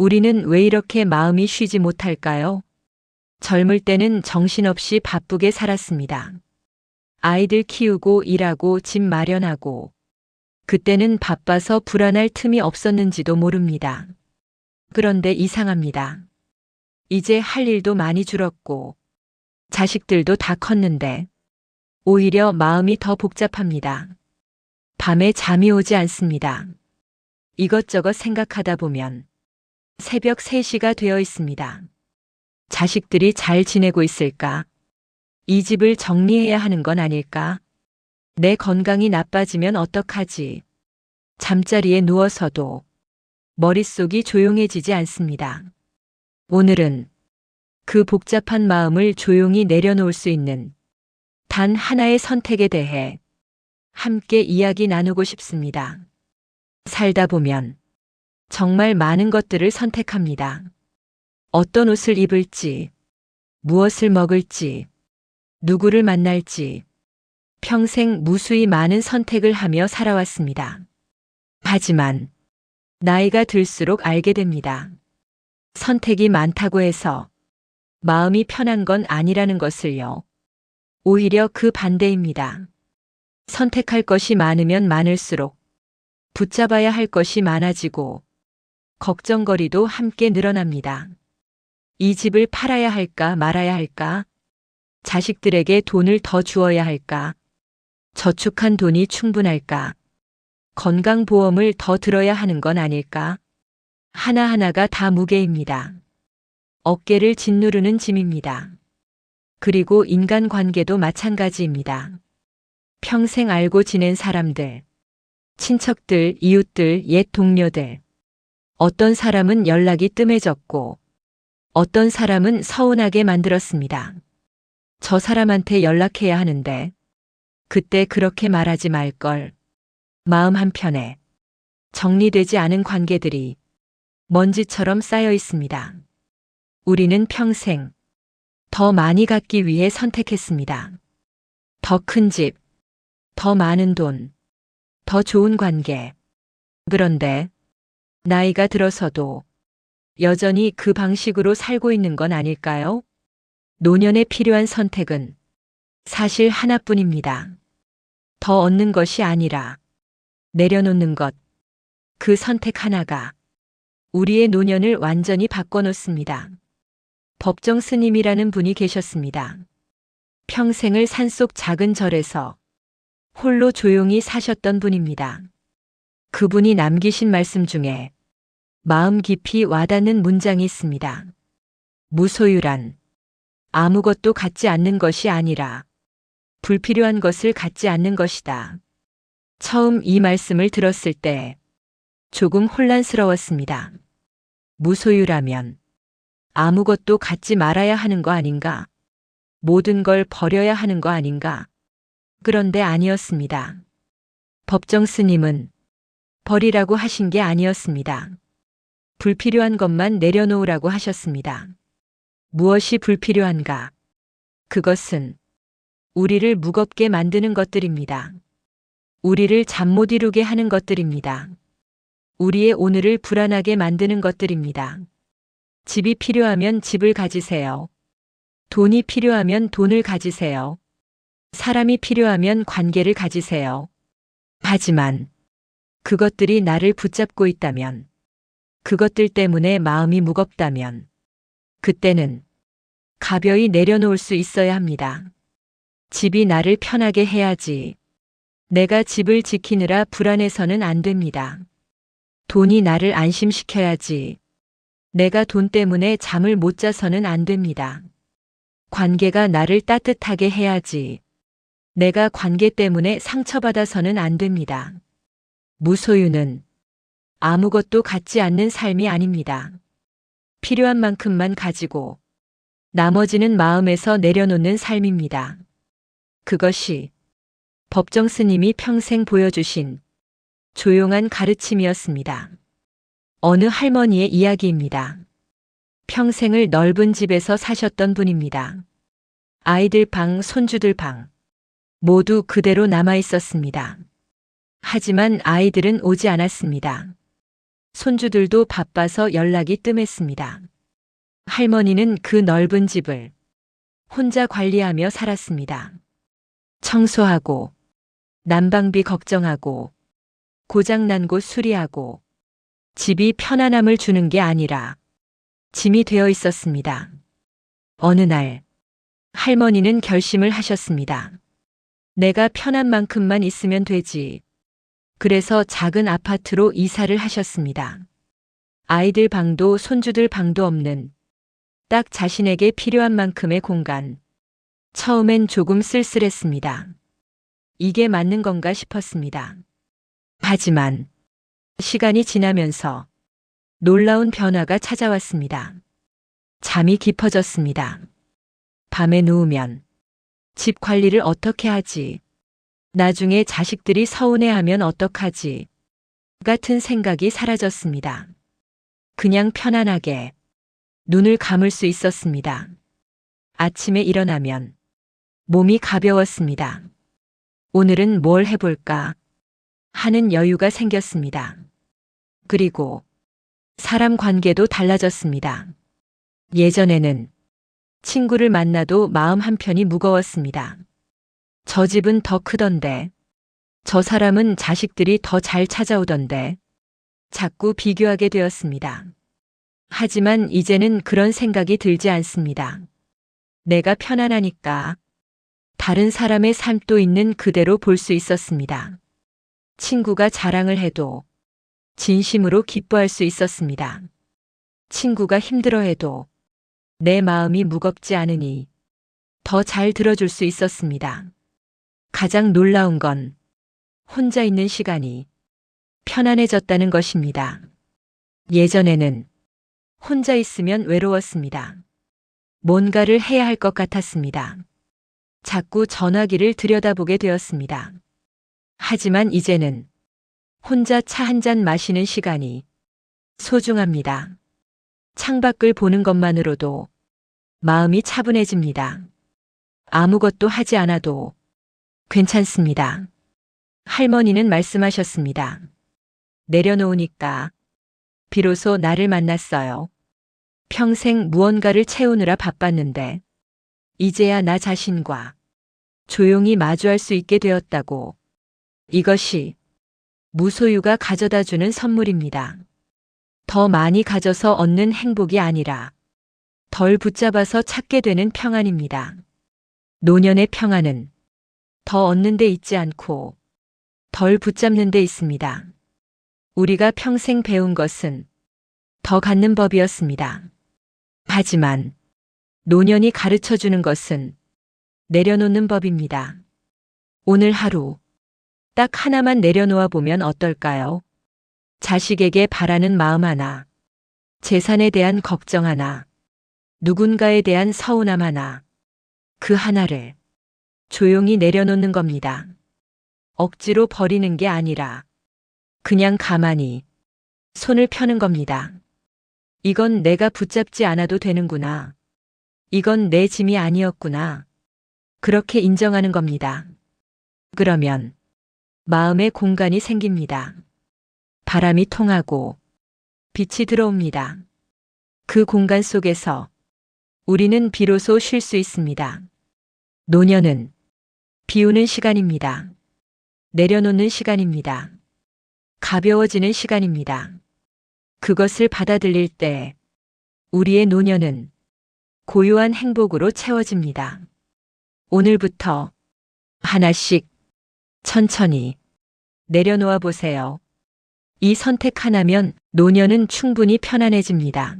우리는 왜 이렇게 마음이 쉬지 못할까요? 젊을 때는 정신없이 바쁘게 살았습니다. 아이들 키우고 일하고 집 마련하고 그때는 바빠서 불안할 틈이 없었는지도 모릅니다. 그런데 이상합니다. 이제 할 일도 많이 줄었고 자식들도 다 컸는데 오히려 마음이 더 복잡합니다. 밤에 잠이 오지 않습니다. 이것저것 생각하다 보면 새벽 3시가 되어 있습니다. 자식들이 잘 지내고 있을까? 이 집을 정리해야 하는 건 아닐까? 내 건강이 나빠지면 어떡하지? 잠자리에 누워서도 머릿속이 조용해지지 않습니다. 오늘은 그 복잡한 마음을 조용히 내려놓을 수 있는 단 하나의 선택에 대해 함께 이야기 나누고 싶습니다. 살다 보면 정말 많은 것들을 선택합니다. 어떤 옷을 입을지, 무엇을 먹을지, 누구를 만날지, 평생 무수히 많은 선택을 하며 살아왔습니다. 하지만 나이가 들수록 알게 됩니다. 선택이 많다고 해서 마음이 편한 건 아니라는 것을요. 오히려 그 반대입니다. 선택할 것이 많으면 많을수록 붙잡아야 할 것이 많아지고 걱정거리도 함께 늘어납니다. 이 집을 팔아야 할까 말아야 할까? 자식들에게 돈을 더 주어야 할까? 저축한 돈이 충분할까? 건강보험을 더 들어야 하는 건 아닐까? 하나하나가 다 무게입니다. 어깨를 짓누르는 짐입니다. 그리고 인간관계도 마찬가지입니다. 평생 알고 지낸 사람들, 친척들, 이웃들, 옛 동료들. 어떤 사람은 연락이 뜸해졌고, 어떤 사람은 서운하게 만들었습니다. 저 사람한테 연락해야 하는데, 그때 그렇게 말하지 말걸. 마음 한편에 정리되지 않은 관계들이 먼지처럼 쌓여 있습니다. 우리는 평생 더 많이 갖기 위해 선택했습니다. 더 큰 집, 더 많은 돈, 더 좋은 관계. 그런데 나이가 들어서도 여전히 그 방식으로 살고 있는 건 아닐까요? 노년에 필요한 선택은 사실 하나뿐입니다. 더 얻는 것이 아니라 내려놓는 것. 그 선택 하나가 우리의 노년을 완전히 바꿔놓습니다. 법정 스님이라는 분이 계셨습니다. 평생을 산속 작은 절에서 홀로 조용히 사셨던 분입니다. 그분이 남기신 말씀 중에 마음 깊이 와닿는 문장이 있습니다. 무소유란 아무것도 갖지 않는 것이 아니라 불필요한 것을 갖지 않는 것이다. 처음 이 말씀을 들었을 때 조금 혼란스러웠습니다. 무소유라면 아무것도 갖지 말아야 하는 거 아닌가? 모든 걸 버려야 하는 거 아닌가? 그런데 아니었습니다. 법정 스님은 버리라고 하신 게 아니었습니다. 불필요한 것만 내려놓으라고 하셨습니다. 무엇이 불필요한가? 그것은 우리를 무겁게 만드는 것들입니다. 우리를 잠 못 이루게 하는 것들입니다. 우리의 오늘을 불안하게 만드는 것들입니다. 집이 필요하면 집을 가지세요. 돈이 필요하면 돈을 가지세요. 사람이 필요하면 관계를 가지세요. 하지만 그것들이 나를 붙잡고 있다면, 그것들 때문에 마음이 무겁다면, 그때는 가벼이 내려놓을 수 있어야 합니다. 집이 나를 편하게 해야지. 내가 집을 지키느라 불안해서는 안 됩니다. 돈이 나를 안심시켜야지. 내가 돈 때문에 잠을 못 자서는 안 됩니다. 관계가 나를 따뜻하게 해야지. 내가 관계 때문에 상처받아서는 안 됩니다. 무소유는 아무것도 갖지 않는 삶이 아닙니다. 필요한 만큼만 가지고 나머지는 마음에서 내려놓는 삶입니다. 그것이 법정 스님이 평생 보여주신 조용한 가르침이었습니다. 어느 할머니의 이야기입니다. 평생을 넓은 집에서 사셨던 분입니다. 아이들 방, 손주들 방, 모두 그대로 남아 있었습니다. 하지만 아이들은 오지 않았습니다. 손주들도 바빠서 연락이 뜸했습니다. 할머니는 그 넓은 집을 혼자 관리하며 살았습니다. 청소하고, 난방비 걱정하고, 고장난 곳 수리하고, 집이 편안함을 주는 게 아니라 짐이 되어 있었습니다. 어느 날, 할머니는 결심을 하셨습니다. 내가 편한 만큼만 있으면 되지. 그래서 작은 아파트로 이사를 하셨습니다. 아이들 방도 손주들 방도 없는 딱 자신에게 필요한 만큼의 공간. 처음엔 조금 쓸쓸했습니다. 이게 맞는 건가 싶었습니다. 하지만 시간이 지나면서 놀라운 변화가 찾아왔습니다. 잠이 깊어졌습니다. 밤에 누우면 집 관리를 어떻게 하지? 나중에 자식들이 서운해하면 어떡하지? 같은 생각이 사라졌습니다. 그냥 편안하게 눈을 감을 수 있었습니다. 아침에 일어나면 몸이 가벼웠습니다. 오늘은 뭘 해볼까? 하는 여유가 생겼습니다. 그리고 사람 관계도 달라졌습니다. 예전에는 친구를 만나도 마음 한편이 무거웠습니다. 저 집은 더 크던데, 저 사람은 자식들이 더 잘 찾아오던데, 자꾸 비교하게 되었습니다. 하지만 이제는 그런 생각이 들지 않습니다. 내가 편안하니까 다른 사람의 삶도 있는 그대로 볼 수 있었습니다. 친구가 자랑을 해도 진심으로 기뻐할 수 있었습니다. 친구가 힘들어해도 내 마음이 무겁지 않으니 더 잘 들어줄 수 있었습니다. 가장 놀라운 건 혼자 있는 시간이 편안해졌다는 것입니다. 예전에는 혼자 있으면 외로웠습니다. 뭔가를 해야 할 것 같았습니다. 자꾸 전화기를 들여다보게 되었습니다. 하지만 이제는 혼자 차 한 잔 마시는 시간이 소중합니다. 창밖을 보는 것만으로도 마음이 차분해집니다. 아무것도 하지 않아도 괜찮습니다. 할머니는 말씀하셨습니다. 내려놓으니까 비로소 나를 만났어요. 평생 무언가를 채우느라 바빴는데 이제야 나 자신과 조용히 마주할 수 있게 되었다고. 이것이 무소유가 가져다 주는 선물입니다. 더 많이 가져서 얻는 행복이 아니라 덜 붙잡아서 찾게 되는 평안입니다. 노년의 평안은 더 얻는 데 있지 않고 덜 붙잡는 데 있습니다. 우리가 평생 배운 것은 더 갖는 법이었습니다. 하지만 노년이 가르쳐 주는 것은 내려놓는 법입니다. 오늘 하루 딱 하나만 내려놓아 보면 어떨까요? 자식에게 바라는 마음 하나, 재산에 대한 걱정 하나, 누군가에 대한 서운함 하나, 그 하나를 조용히 내려놓는 겁니다. 억지로 버리는 게 아니라 그냥 가만히 손을 펴는 겁니다. 이건 내가 붙잡지 않아도 되는구나. 이건 내 짐이 아니었구나. 그렇게 인정하는 겁니다. 그러면 마음의 공간이 생깁니다. 바람이 통하고 빛이 들어옵니다. 그 공간 속에서 우리는 비로소 쉴 수 있습니다. 노년은 비우는 시간입니다. 내려놓는 시간입니다. 가벼워지는 시간입니다. 그것을 받아들일 때 우리의 노년은 고요한 행복으로 채워집니다. 오늘부터 하나씩 천천히 내려놓아 보세요. 이 선택 하나면 노년은 충분히 편안해집니다.